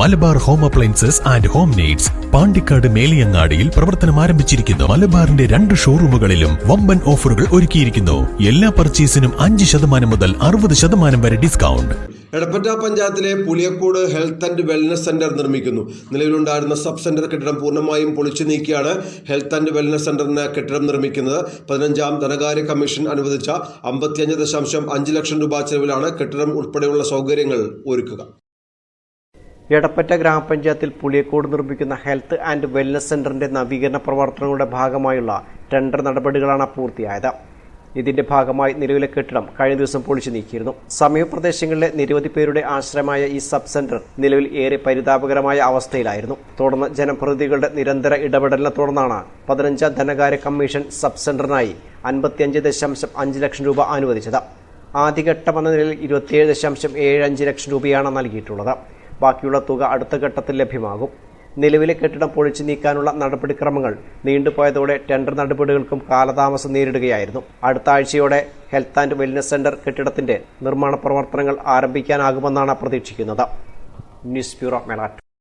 Malabar home appliances and home needs Pandikkad മേലിയങ്ങാടിയിൽ പ്രവർത്തനം ആരംഭിച്ചിരിക്കുന്നു. മലബാറിന്റെ രണ്ട് ഷോറൂമുകളിലും വമ്പൻ ഓഫറുകൾ ഒരുക്കിയിരിക്കുന്നു. എല്ലാ പർച്ചേസിനും അഞ്ച് ശതമാനം മുതൽ അറുപത് ശതമാനം വരെ ഡിസ്കൗണ്ട്. എടപ്പറ്റ പഞ്ചായത്തിലെ Puliyakkode health and wellness centre നിർമ്മിക്കുന്നു. നിലവിലുണ്ടായിരുന്ന സബ് സെന്റർ കെട്ടിടം പൂർണമായും പൊളിച്ചു നീക്കിയാണ് ഹെൽത്ത് ആൻഡ് വെൽനസ് സെന്ററിന് കെട്ടിടം നിർമ്മിക്കുന്നത്. പതിനഞ്ചാം ധനകാര്യ കമ്മീഷൻ അനുവദിച്ച അമ്പത്തിയഞ്ച് ദശാംശം അഞ്ച് ലക്ഷം രൂപ ചെലവിലാണ് കെട്ടിടം ഉൾപ്പെടെയുള്ള സൗകര്യങ്ങൾ ഒരുക്കുക. എടപ്പറ്റ ഗ്രാമപഞ്ചായത്തിൽ പുളിയക്കോട് നിർമ്മിക്കുന്ന ഹെൽത്ത് ആൻഡ് വെൽനസ് സെന്ററിന്റെ നവീകരണ പ്രവർത്തനങ്ങളുടെ ഭാഗമായുള്ള ടെൻഡർ നടപടികളാണ് പൂർത്തിയായത്. ഇതിന്റെ ഭാഗമായി നിലവിലെ കെട്ടിടം കഴിഞ്ഞ ദിവസം പൊളിച്ചു നീക്കിയിരുന്നു. സമീപപ്രദേശങ്ങളിലെ നിരവധി പേരുടെ ആശ്രയമായ ഈ സബ് സെന്റർ നിലവിൽ ഏറെ പരിതാപകരമായ അവസ്ഥയിലായിരുന്നു. തുടർന്ന് ജനപ്രതിനിധികളുടെ നിരന്തര ഇടപെടലിനെ തുടർന്നാണ് പതിനഞ്ചാം ധനകാര്യ കമ്മീഷൻ സബ് സെന്ററിനായി അൻപത്തിയഞ്ച് ദശാംശം അഞ്ച് ലക്ഷം രൂപ അനുവദിച്ചത്. ആദ്യഘട്ടമെന്ന നിലയിൽ ഇരുപത്തിയേഴ് ദശാംശം ഏഴ് അഞ്ച് ലക്ഷം രൂപയാണ് നൽകിയിട്ടുള്ളത്. ബാക്കിയുള്ള തുക അടുത്ത ഘട്ടത്തിൽ ലഭ്യമാകും. നിലവിലെ കെട്ടിടം പൊളിച്ചു നീക്കാനുള്ള നടപടിക്രമങ്ങൾ നീണ്ടുപോയതോടെ ടെൻഡർ നടപടികൾക്കും കാലതാമസം നേരിടുകയായിരുന്നു. അടുത്ത ആഴ്ചയോടെ ഹെൽത്ത് ആൻഡ് വെൽനസ് സെന്റർ കെട്ടിടത്തിന്റെ നിർമ്മാണ പ്രവർത്തനങ്ങൾ ആരംഭിക്കാനാകുമെന്നാണ് പ്രതീക്ഷിക്കുന്നത്. News bureau മേളാറ്റ്